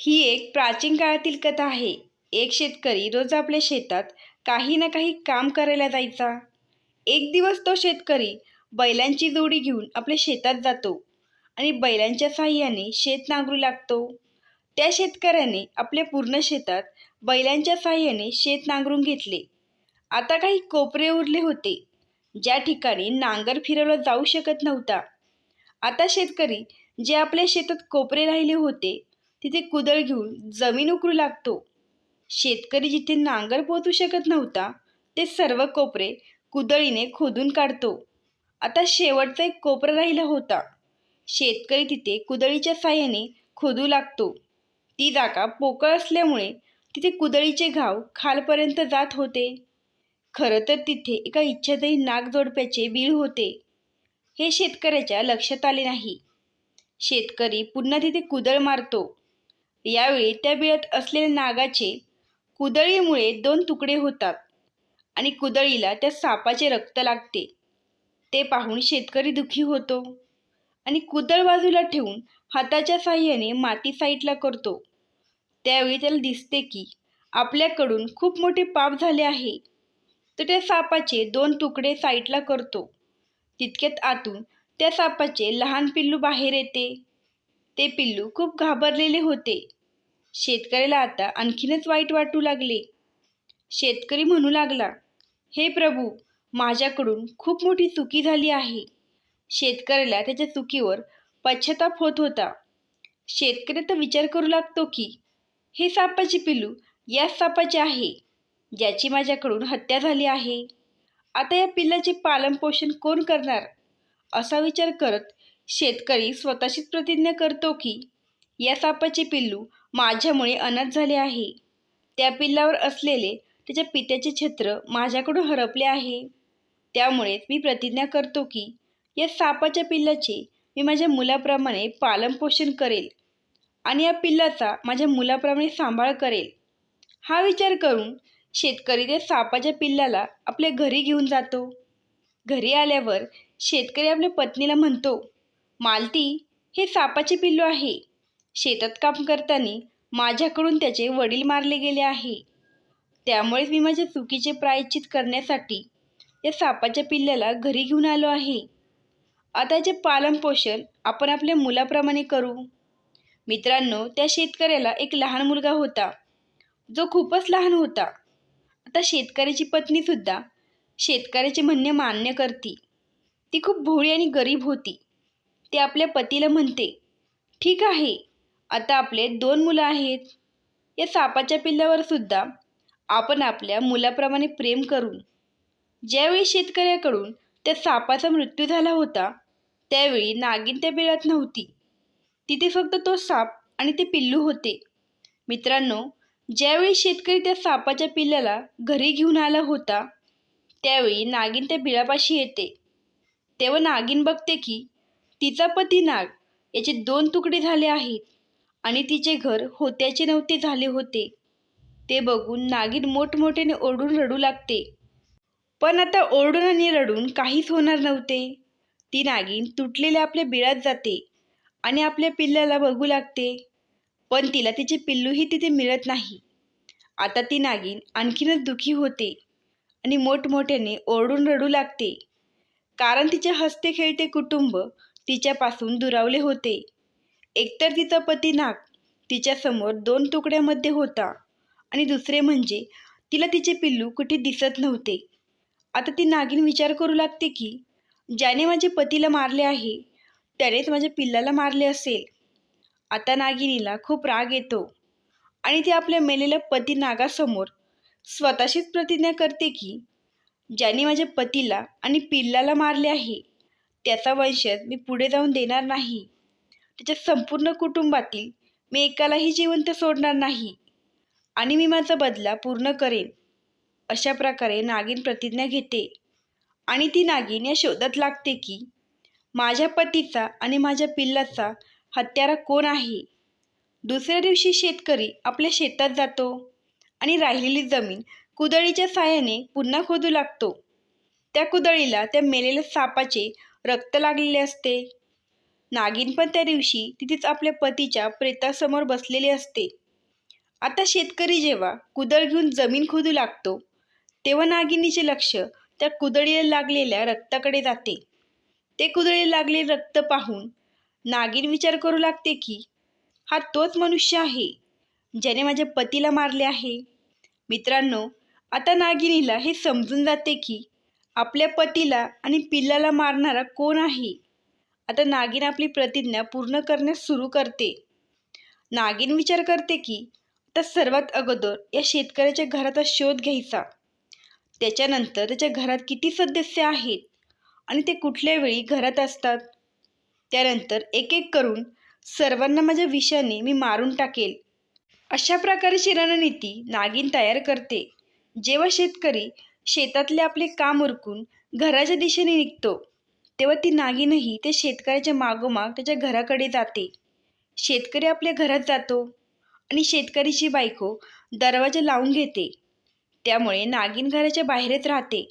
ही एक प्राचीन काळातील कथा आहे. एक शेतकरी रोज आपल्या शेतात काही ना काही काम करायला जायचा. एक दिवस तो शेतकरी बैलांची जोडी घेऊन आपल्या शेतात जातो आणि बैलांच्या साह्याने शेत नांगरू लागतो. त्या शेतकऱ्याने आपल्या पूर्ण शेतात बैलांच्या साह्याने शेत नांगरून घेतले. आता काही कोपरे उरले होते ज्या ठिकाणी नांगर फिरवला जाऊ शकत नव्हता. आता शेतकरी जे आपल्या शेतात कोपरे राहिले होते तिथे कुदळ घेऊन जमीन उकरू लागतो. शेतकरी जिथे नांगर पोचू शकत नव्हता ते सर्व कोपरे कुदळीने खोदून काढतो. आता शेवटचा एक कोपरा राहिला होता. शेतकरी तिथे कुदळीच्या साहाय्याने खोदू लागतो. ती जागा पोकळ असल्यामुळे तिथे कुदळीचे घाव खालपर्यंत जात होते. खरं तर तिथे एका इच्छादायी नागजोडप्याचे बीळ होते. हे शेतकऱ्याच्या लक्षात आले नाही. शेतकरी पुन्हा तिथे कुदळ मारतो. यावेळी त्या बिळात असलेल्या नागाचे कुदळीमुळे दोन तुकडे होतात आणि कुदळीला त्या सापाचे रक्त लागते. ते पाहून शेतकरी दुखी होतो आणि कुदळ बाजूला ठेवून हाताच्या साह्याने माती साईटला करतो. त्यावेळी त्याला दिसते की आपल्याकडून खूप मोठे पाप झाले आहे. तर त्या सापाचे दोन तुकडे साईटला करतो. तितक्यात आतून त्या सापाचे लहान पिल्लू बाहेर येते. ते पिल्लू खूप घाबरलेले होते. शेतकऱ्याला आता आणखीनच वाईट वाटू लागले. शेतकरी म्हणू लागला हे प्रभू माझ्याकडून खूप मोठी चुकी झाली आहे. शेतकऱ्याला त्याच्या चुकीवर पश्चाताप होत होता. शेतकरी तर विचार करू लागतो की हे सापाचे पिल्लू याच सापाचे आहे ज्याची माझ्याकडून हत्या झाली आहे. आता या पिल्लाचे पालनपोषण कोण करणार? असा विचार करत शेतकरी स्वतःशीच प्रतिज्ञा करतो की या सापाचे पिल्लू माझ्यामुळे अनाथ झाले आहे. त्या पिल्लावर असलेले त्याच्या पित्याचे छत्र माझ्याकडून हरपले आहे. त्यामुळेच मी प्रतिज्ञा करतो की या सापाच्या पिल्लाचे मी माझ्या मुलाप्रमाणे पालनपोषण करेल आणि या पिल्लाचा माझ्या मुलाप्रमाणे सांभाळ करेल. हा विचार करून शेतकरी त्या सापाच्या पिल्लाला आपल्या घरी घेऊन जातो. घरी आल्यावर शेतकरी आपल्या पत्नीला म्हणतो मालती हे सापाचे पिल्लू आहे. शेतात काम करताना माझ्याकडून त्याचे वडील मारले गेले आहे. त्यामुळेच मी माझ्या चुकीचे प्रायश्चित करण्यासाठी या सापाच्या पिल्ल्याला घरी घेऊन आलो आहे. आता जे पालनपोषण आपण आपल्या मुलाप्रमाणे करू. मित्रांनो त्या शेतकऱ्याला एक लहान मुलगा होता. जो खूपच लहान होता. आता शेतकऱ्याची पत्नीसुद्धा शेतकऱ्याचे म्हणणे मान्य करती. ती खूप भोळी आणि गरीब होती. ते आपल्या पतीला म्हणते ठीक आहे आता आपले दोन मुलं आहेत. या सापाच्या पिल्लावर सुद्धा आपण आपल्या मुलाप्रमाणे प्रेम करू ज्यावेळी शेतकऱ्याकडून त्या सापाचा मृत्यू झाला होता त्यावेळी नागिन त्या बिळात नव्हती. तिथे फक्त तो साप आणि ते पिल्लू होते. मित्रांनो ज्यावेळी शेतकरी त्या सापाच्या पिल्ल्याला घरी घेऊन आला होता त्यावेळी नागिन त्या बिळापाशी येते. तेव्हा नागिन बघते की तिचा पती नाग याचे दोन तुकडे झाले आहेत. आणि तिचे घर होत्याचे नव्हते झाले होते. ते बघून नागिन मोठमोठ्याने ओरडून रडू लागते. पण आता ओरडून आणि रडून काहीच होणार नव्हते. ती नागिन तुटलेल्या आपल्या बिळात जाते आणि आपल्या पिल्ल्याला बघू लागते. पण तिला तिचे पिल्लूही तिथे मिळत नाही. आता ती नागिन आणखीनच दुखी होते आणि मोठमोठ्याने ओरडून रडू लागते. कारण तिचे हसते खेळते कुटुंब तिच्यापासून दुरावले होते. एकतर तिचा पती नाग तिच्यासमोर दोन तुकड्यामध्ये होता आणि दुसरे म्हणजे तिला तिचे पिल्लू कुठे दिसत नव्हते. आता ती नागिन विचार करू लागते की ज्याने माझ्या पतीला मारले आहे त्यानेच माझ्या पिल्लाला मारले असेल. आता नागिनीला खूप राग येतो आणि ती आपल्या मेलेल्या पती नागासमोर स्वतःशीच प्रतिज्ञा करते की ज्याने माझ्या पतीला आणि पिल्लाला मारले आहे त्याचा वंशज मी पुढे जाऊन देणार नाही. त्याच्या संपूर्ण कुटुंबातील मी एकालाही जिवंत सोडणार नाही आणि मी माझा बदला पूर्ण करेन. अशा प्रकारे नागिन प्रतिज्ञा घेते आणि ती नागिन या शोधात लागते की माझ्या पतीचा आणि माझ्या पिल्लाचा हत्यारा कोण आहे? दुसऱ्या दिवशी शेतकरी आपल्या शेतात जातो आणि राहिलेली जमीन कुदळीच्या साह्याने पुन्हा खोदू लागतो. त्या कुदळीला त्या मेलेल्या सापाचे रक्त लागलेले असते. नागिन पण त्या दिवशी तिथेच आपल्या पतीच्या प्रेतासमोर बसलेली असते. आता शेतकरी जेव्हा कुदळ घेऊन जमीन खोदू लागतो तेव्हा नागिनीचे लक्ष त्या कुदळीला लागलेल्या रक्ताकडे जाते. ते कुदळीला लागलेले रक्त पाहून नागिन विचार करू लागते की हा तोच मनुष्य आहे ज्याने माझ्या पतीला मारले आहे. मित्रांनो आता नागिनीला हे समजून जाते की आपल्या पतीला आणि पिल्लाला मारणारा कोण आहे? आता नागिन आपली प्रतिज्ञा पूर्ण करण्यास सुरू करते. नागिन विचार करते की आता सर्वात अगोदर या शेतकऱ्याच्या घराचा शोध घ्यायचा. त्याच्यानंतर त्याच्या घरात किती सदस्य आहेत आणि ते कुठल्या वेळी घरात असतात? त्यानंतर एक एक करून सर्वांना माझ्या विषाने मी मारून टाकेल. अशा प्रकारची रणनीती नागिन तयार करते. जेव्हा शेतकरी शेतातले आपले काम उरकून घराच्या दिशेने निघतो तेव्हा ती नागिनही ते शेतकऱ्याच्या मागोमाग त्याच्या घराकडे जाते. शेतकरी आपल्या घरात जातो आणि शेतकरीची बायको दरवाजा लावून घेते. त्यामुळे नागिन घराच्या बाहेरच राहते.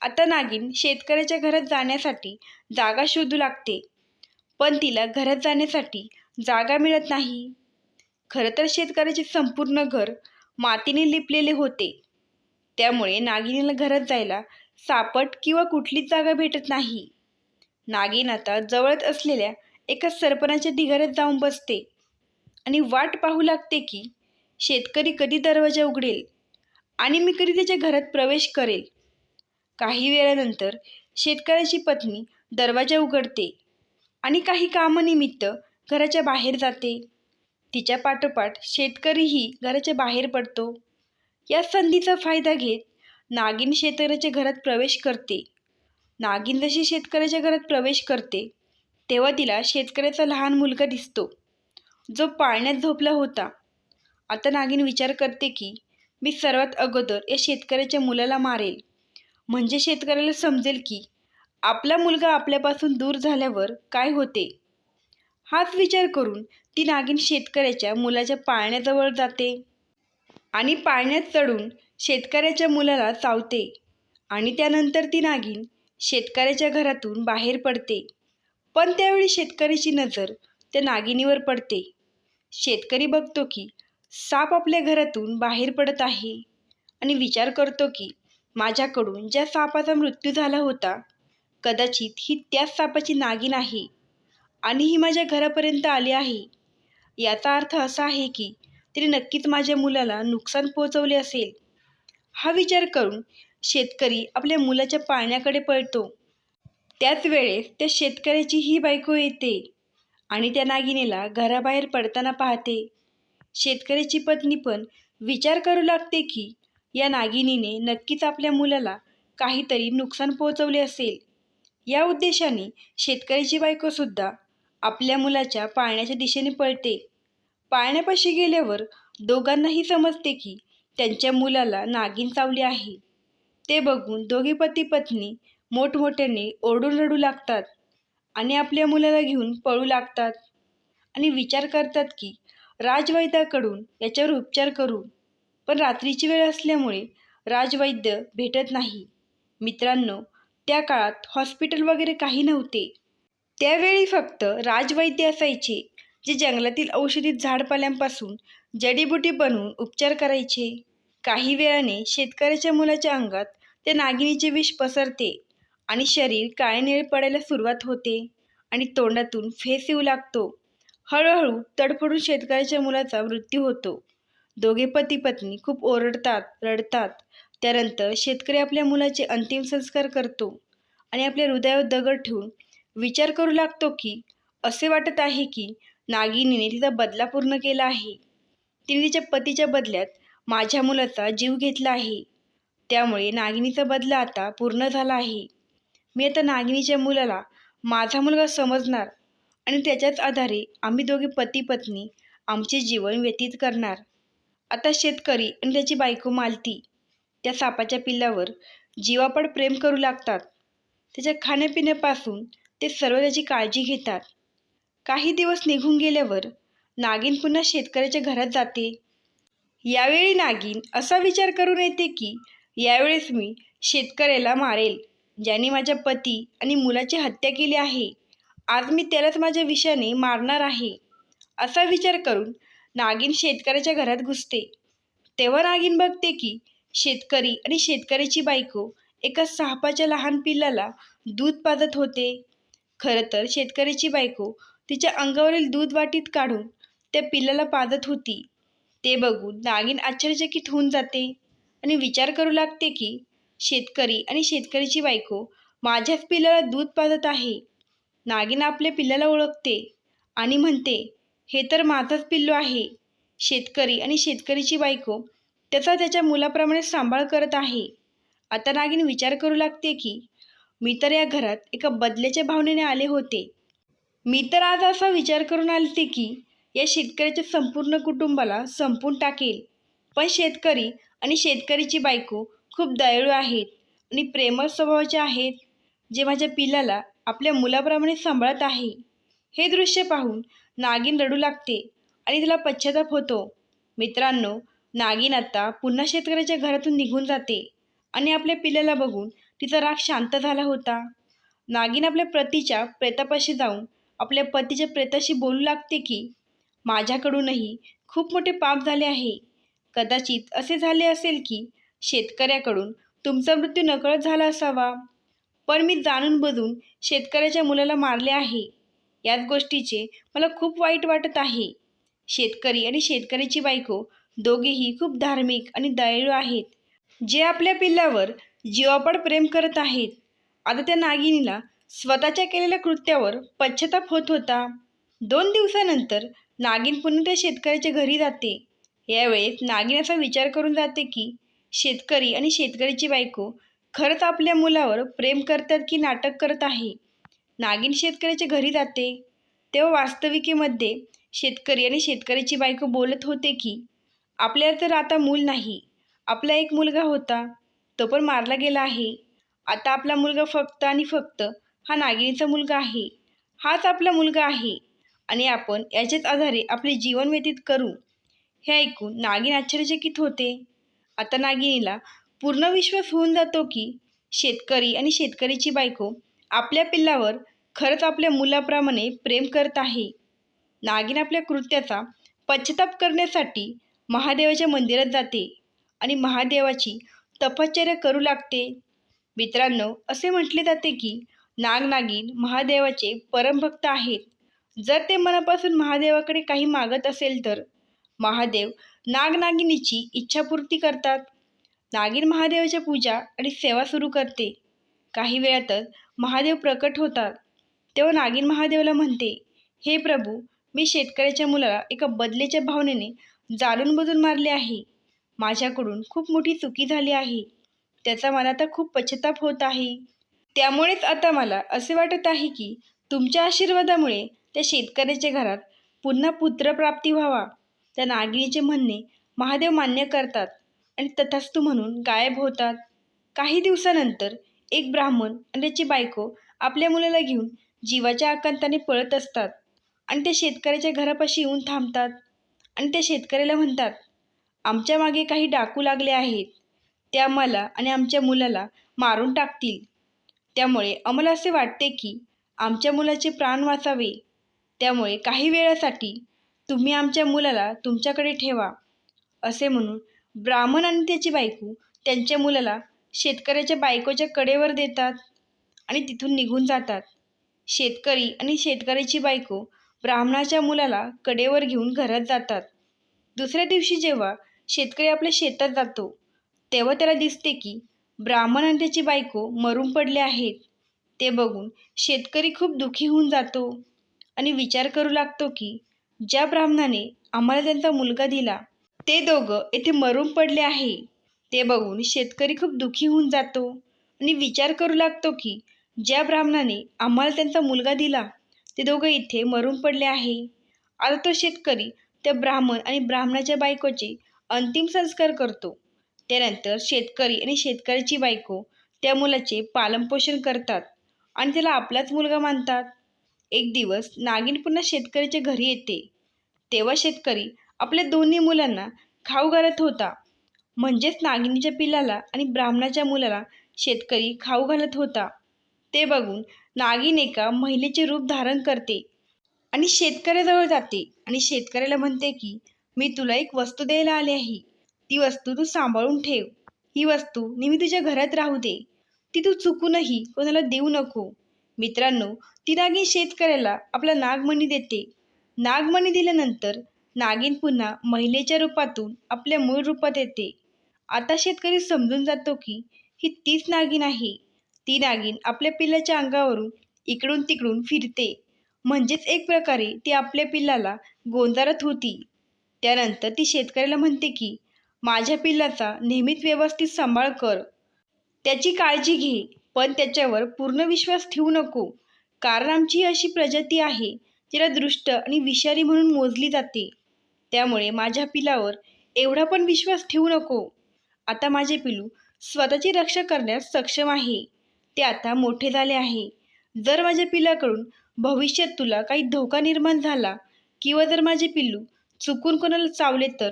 आता नागिन शेतकऱ्याच्या घरात जाण्यासाठी जागा शोधू लागते. पण तिला घरात जाण्यासाठी जागा मिळत नाही. खरं तर शेतकऱ्याचे संपूर्ण घर मातीने लिपलेले होते. त्यामुळे नागिनीला घरात जायला सापट किंवा कुठलीच जागा भेटत नाही. नागिन आता जवळच असलेल्या एका सरपणाच्या ढिगाऱ्यात जाऊन बसते. आणि वाट पाहू लागते की शेतकरी कधी दरवाजा उघडेल आणि मी कधी त्याच्या घरात प्रवेश करेल. काही वेळानंतर शेतकऱ्याची पत्नी दरवाजा उघडते आणि काही कामानिमित्त घराच्या बाहेर जाते. तिच्या पाठोपाठ शेतकरीही घराच्या बाहेर पडतो. या संधीचा फायदा घेत नागिन शेतकऱ्याच्या घरात प्रवेश करते. नागिन जशी शेतकऱ्याच्या घरात प्रवेश करते तेव्हा तिला शेतकऱ्याचा लहान मुलगा दिसतो. जो पाळण्यात झोपला होता. आता नागिन विचार करते की मी सर्वात अगोदर या शेतकऱ्याच्या मुलाला मारेल. म्हणजे शेतकऱ्याला समजेल की आपला मुलगा आपल्यापासून दूर झाल्यावर काय होते? हाच विचार करून ती नागिन शेतकऱ्याच्या मुलाच्या पाळण्याजवळ जाते आणि पाळण्यात चढून शेतकऱ्याच्या मुलाला चावते. आणि त्यानंतर ती नागिन शेतकऱ्याच्या घरातून बाहेर पडते. पण त्यावेळी शेतकऱ्याची नजर त्या नागिनीवर पडते. शेतकरी बघतो की साप आपल्या घरातून बाहेर पडत आहे आणि विचार करतो की माझ्याकडून ज्या सापाचा मृत्यू झाला होता कदाचित ही त्याच सापाची नागिन आहे आणि ही माझ्या घरापर्यंत आली आहे. याचा अर्थ असा आहे की तिने नक्कीच माझ्या मुलाला नुकसान पोहोचवले असेल. हा विचार करून शेतकरी आपल्या मुलाच्या पाळण्याकडे पळतो. त्याच वेळेस त्या शेतकऱ्याची ही बायको येते आणि त्या नागिनीला घराबाहेर पडताना पाहते. शेतकऱ्याची पत्नी पण विचार करू लागते की या नागिनीने नक्कीच आपल्या मुलाला काहीतरी नुकसान पोहोचवले असेल. या उद्देशाने शेतकऱ्याची बायकोसुद्धा आपल्या मुलाच्या पाळण्याच्या दिशेने पळते. पाळण्यापाशी गेल्यावर दोघांनाही समजते की त्यांच्या मुलाला नागिन चावली आहे. ते बघून दोघे पती पत्नी मोठमोठ्याने ओरडून रडू लागतात आणि आपल्या मुलाला घेऊन पळू लागतात. आणि विचार करतात की राजवैद्याकडून याच्यावर उपचार करू. पण रात्रीची वेळ असल्यामुळे राजवैद्य भेटत नाही. मित्रांनो त्या काळात हॉस्पिटल वगैरे काही नव्हते. त्यावेळी फक्त राजवैद्य असायचे जे जंगलातील औषधी झाडपाल्यांपासून जडीबुटी बनवून उपचार करायचे. काही वेळाने शेतकऱ्याच्या मुलाच्या अंगात त्या नागिनीचे विष पसरते आणि शरीर काळेनिळे पडायला सुरुवात होते आणि तोंडातून फेस येऊ लागतो. हळूहळू तडफडून शेतकऱ्याच्या मुलाचा मृत्यू होतो. दोघे पती पत्नी खूप ओरडतात रडतात. त्यानंतर शेतकरी आपल्या मुलाचे अंतिम संस्कार करतो आणि आपल्या हृदयावर दगड ठेवून विचार करू लागतो की असे वाटत आहे की नागिनीने तिचा बदला पूर्ण केला आहे. तिने तिच्या पतीच्या बदल्यात माझ्या मुलाचा जीव घेतला आहे. त्यामुळे नागिनीचा बदला आता पूर्ण झाला आहे. मी आता नागिनीच्या मुलाला माझा मुलगा समजणार आणि त्याच्याच आधारे आम्ही दोघे पती पत्नी आमचे जीवन व्यतीत करणार. आता शेतकरी आणि त्याची बायको मालती त्या सापाच्या पिल्लावर जीवापड प्रेम करू लागतात. त्याच्या खाण्यापिण्यापासून ते सर्व त्याची काळजी घेतात. काही दिवस निघून गेल्यावर नागिन पुन्हा शेतकऱ्याच्या घरात जाते. यावेळी नागिन असा विचार करून येते की यावेळेस मी शेतकऱ्याला मारेल ज्याने माझ्या पती आणि मुलाची हत्या केली आहे. आज मी त्यालाच माझ्या विषाने मारणार आहे असा विचार करून नागिन शेतकऱ्याच्या घरात घुसते. तेव्हा नागिन बघते की शेतकरी आणि शेतकऱ्याची बायको एका सापाच्या लहान पिल्लाला दूध पाजत होते. खरं तर शेतकऱ्याची बायको तिच्या अंगावरील दूध वाटीत काढून त्या पिल्लाला पाजत होती. ते बघून नागिन आश्चर्यचकित होऊन जाते. आणि विचार करू लागते की शेतकरी आणि शेतकरीची बायको माझ्याच पिल्लाला दूध पाजत आहे. नागिन आपल्या पिल्लाला ओळखते आणि म्हणते हे तर माझाच पिल्लू आहे. शेतकरी आणि शेतकरीची बायको त्याचा त्याच्या मुलाप्रमाणे सांभाळ करत आहे. आता नागिन विचार करू लागते की मी तर या घरात एका बदल्याच्या भावनेने आले होते. मी तर आज असा विचार करून आलते की या शेतकऱ्याच्या संपूर्ण कुटुंबाला संपून टाकेल. पण शेतकरी आणि शेतकरीची बायको खूप दयाळू आहेत आणि प्रेमळ स्वभावाचे आहेत जे माझ्या पिल्याला आपल्या मुलाप्रमाणे सांभाळत आहे हे दृश्य पाहून नागिन रडू लागते आणि तिला पश्चाताप होतो. मित्रांनो नागिन आता पुन्हा शेतकऱ्याच्या घरातून निघून जाते आणि आपल्या पिल्याला बघून तिचा राग शांत झाला होता. नागिन आपल्या पतीच्या प्रेतापाशी जाऊन आपल्या पतीच्या प्रेताशी बोलू लागते की माझ्याकडूनही खूप मोठे पाप झाले आहे. कदाचित असे झाले असेल की शेतकऱ्याकडून तुमचा मृत्यू नकळत झाला असावा. पण मी जाणून बुजून शेतकऱ्याच्या मुलाला मारले आहे. याच गोष्टीचे मला खूप वाईट वाटत आहे. शेतकरी आणि शेतकऱ्याची बायको दोघेही खूप धार्मिक आणि दयाळू आहेत. जे आपल्या पिल्लावर जीवापड प्रेम करत आहेत. आता त्या नागिनीला स्वतःच्या केलेल्या कृत्यावर पश्चाताप होत होता. दोन दिवसानंतर नागिन पुन्हा त्या शेतकऱ्याच्या घरी जाते. यावेळेस नागिन असा विचार करून जाते की शेतकरी आणि शेतकऱ्याची बायको खरंच आपल्या मुलावर प्रेम करतात की नाटक करत आहे? नागिन शेतकऱ्याच्या घरी जाते. तेव्हा वास्तविकेमध्ये शेतकरी आणि शेतकऱ्याची बायको बोलत होते की आपल्याला तर आता मूल नाही. आपला एक मुलगा होता. तो पण मारला गेला आहे. आता आपला मुलगा फक्त आणि फक्त हा नागिनीचा मुलगा आहे. हाच आपला मुलगा आहे. आणि आपण याच्याच आधारे आपले जीवन व्यतीत करू. हे ऐकून नागिन आश्चर्यचकित होते. आता नागिनीला पूर्ण विश्वास होऊन जातो की शेतकरी आणि शेतकरीची बायको आपल्या पिल्लावर खरंच आपल्या मुलाप्रमाणे प्रेम करत आहे. नागिन आपल्या कृत्याचा पश्चाताप करण्यासाठी महादेवाच्या मंदिरात जाते आणि महादेवाची तपश्चर्या करू लागते. मित्रांनो असे म्हटले जाते की नागनागिन महादेवाचे परमभक्त आहेत. जर ते मनापासून महादेवाकडे काही मागत असेल तर महादेव नागनागिनीची इच्छापूर्ती करतात. नागिन महादेवाच्या पूजा आणि सेवा सुरू करते. काही वेळातच महादेव प्रकट होतात. तेव्हा नागिन महादेवाला म्हणते हे प्रभू मी शेतकऱ्याच्या मुलाला एका बदलेच्या भावनेने जाणून बुजून मारले आहे. माझ्याकडून खूप मोठी चुकी झाली आहे. त्याचा मला आता खूप पश्चाताप होत आहे. त्यामुळेच आता मला असे वाटत आहे की तुमच्या आशीर्वादामुळे त्या शेतकऱ्याच्या घरात पुन्हा पुत्रप्राप्ती व्हावा. त्या नागिनीचे म्हणणे महादेव मान्य करतात आणि तथास्तू म्हणून गायब होतात. काही दिवसानंतर एक ब्राह्मण आणि त्याची बायको आपल्या मुलाला घेऊन जीवाच्या आकांताने पळत असतात आणि ते शेतकऱ्याच्या घरापाशी येऊन थांबतात आणि त्या शेतकऱ्याला म्हणतात आमच्या मागे काही डाकू लागले आहेत. ते आम्हाला आणि आमच्या मुलाला मारून टाकतील. त्यामुळे आम्हाला असे वाटते की आमच्या मुलाचे प्राण वाचावे. त्यामुळे काही वेळासाठी तुम्ही आमच्या मुलाला तुमच्याकडे ठेवा असे म्हणून ब्राह्मण आणि त्याची बायको त्यांच्या मुलाला शेतकऱ्याच्या बायकोच्या कडेवर देतात आणि तिथून निघून जातात. शेतकरी आणि शेतकऱ्याची बायको ब्राह्मणाच्या मुलाला कडेवर घेऊन घरात जातात. दुसऱ्या दिवशी जेव्हा शेतकरी आपल्या शेतात जातो तेव्हा त्याला दिसते की ब्राह्मण आणि त्याची बायको मरून पडले आहेत. ते बघून शेतकरी खूप दुखी होऊन जातो आणि विचार करू लागतो की ज्या ब्राह्मणाने आम्हाला त्यांचा मुलगा दिला ते दोघं येथे मरून पडले आहे. ते बघून शेतकरी खूप दुखी होऊन जातो आणि विचार करू लागतो की ज्या ब्राह्मणाने आम्हाला त्यांचा मुलगा दिला ते दोघं इथे मरून पडले आहे. आता तो शेतकरी त्या ब्राह्मण आणि ब्राह्मणाच्या बायकोचे अंतिम संस्कार करतो. त्यानंतर शेतकरी आणि शेतकऱ्याची बायको त्या मुलाचे पालनपोषण करतात आणि त्याला आपलाच मुलगा मानतात. एक दिवस नागिन पुन्हा शेतकऱ्याच्या घरी येते. तेव्हा शेतकरी आपल्या दोन्ही मुलांना खाऊ घालत होता. म्हणजेच नागिनीच्या पिलाला आणि ब्राह्मणाच्या मुलाला शेतकरी खाऊ घालत होता. ते बघून नागिन एका महिलेचे रूप धारण करते आणि शेतकऱ्याजवळ जाते आणि शेतकऱ्याला म्हणते की मी तुला एक वस्तू द्यायला आले आहे. ती वस्तू तू सांभाळून ठेव. ही वस्तू नेहमी तुझ्या घरात राहू दे. ती तू चुकूनही कोणाला देऊ नको. मित्रांनो ती नागिन शेतकऱ्याला आपला नागमणी देते. नागमणी दिल्यानंतर नागिन पुन्हा महिलेच्या रूपातून आपल्या मूळ रूपात येते. आता शेतकरी समजून जातो की ही तीच नागिन आहे. ती नागिन आपल्या पिल्लाच्या अंगावरून इकडून तिकडून फिरते. म्हणजेच एक प्रकारे ती आपल्या पिल्लाला गोंधारत होती. त्यानंतर ती शेतकऱ्याला म्हणते की माझ्या पिल्लाचा नेहमीच व्यवस्थित सांभाळ कर. त्याची काळजी घे. पण त्याच्यावर पूर्ण विश्वास ठेवू नको. कारण आमची अशी प्रजाती आहे जिला दृष्ट आणि विषारी म्हणून मोजली जाते. त्यामुळे माझ्या पिलावर एवढा पण विश्वास ठेवू नको. आता माझे पिलू स्वतःची रक्षा करण्यास सक्षम आहे. ते आता मोठे झाले आहे. जर माझ्या पिलाकडून भविष्यात तुला काही धोका निर्माण झाला किंवा जर माझे पिल्लू चुकून कोणाला चावले तर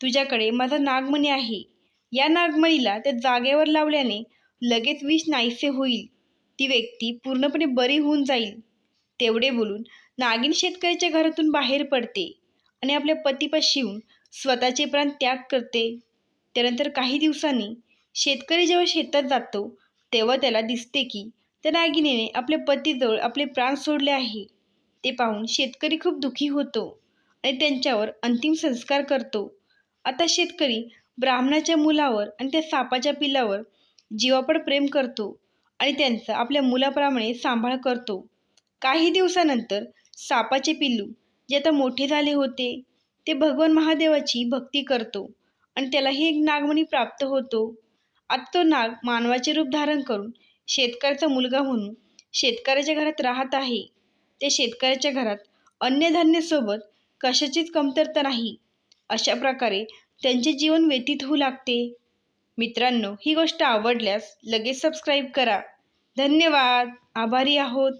तुझ्याकडे माझा नागमणी आहे. या नागमणीला त्या जागेवर लावल्याने लगेच विष नाहीसे होईल. ती व्यक्ती पूर्णपणे बरी होऊन जाईल. तेवढे बोलून नागिन शेतकऱ्याच्या घरातून बाहेर पडते आणि आपल्या पतीपाशी येऊन स्वतःचे प्राण त्याग करते. त्यानंतर काही दिवसांनी शेतकरी जेव्हा शेतात जातो तेव्हा त्याला दिसते की त्या नागिनीने आपल्या पतीजवळ आपले प्राण सोडले आहे. ते पाहून शेतकरी खूप दुखी होतो आणि त्यांच्यावर अंतिम संस्कार करतो. आता शेतकरी ब्राह्मणाच्या मुलावर आणि त्या सापाच्या पिल्लावर जीवापड प्रेम करतो आणि त्यांचा आपल्या मुलाप्रमाणे सांभाळ करतो. काही दिवसानंतर सापाचे पिल्लू जे आता मोठे झाले होते ते भगवान महादेवाची भक्ती करतो आणि त्यालाही एक नागमणी प्राप्त होतो. आता तो नाग मानवाचे रूप धारण करून शेतकऱ्याचा मुलगा म्हणून शेतकऱ्याच्या घरात राहत आहे. त्या शेतकऱ्याच्या घरात अन्नधान्यासोबत कशाचीच कमतरता नाही. अशा प्रकारे त्यांचे जीवन व्यतीत होऊ लागते. मित्रांनो ही गोष्ट आवडल्यास लगेच सबस्क्राईब करा. धन्यवाद. आभारी आहोत.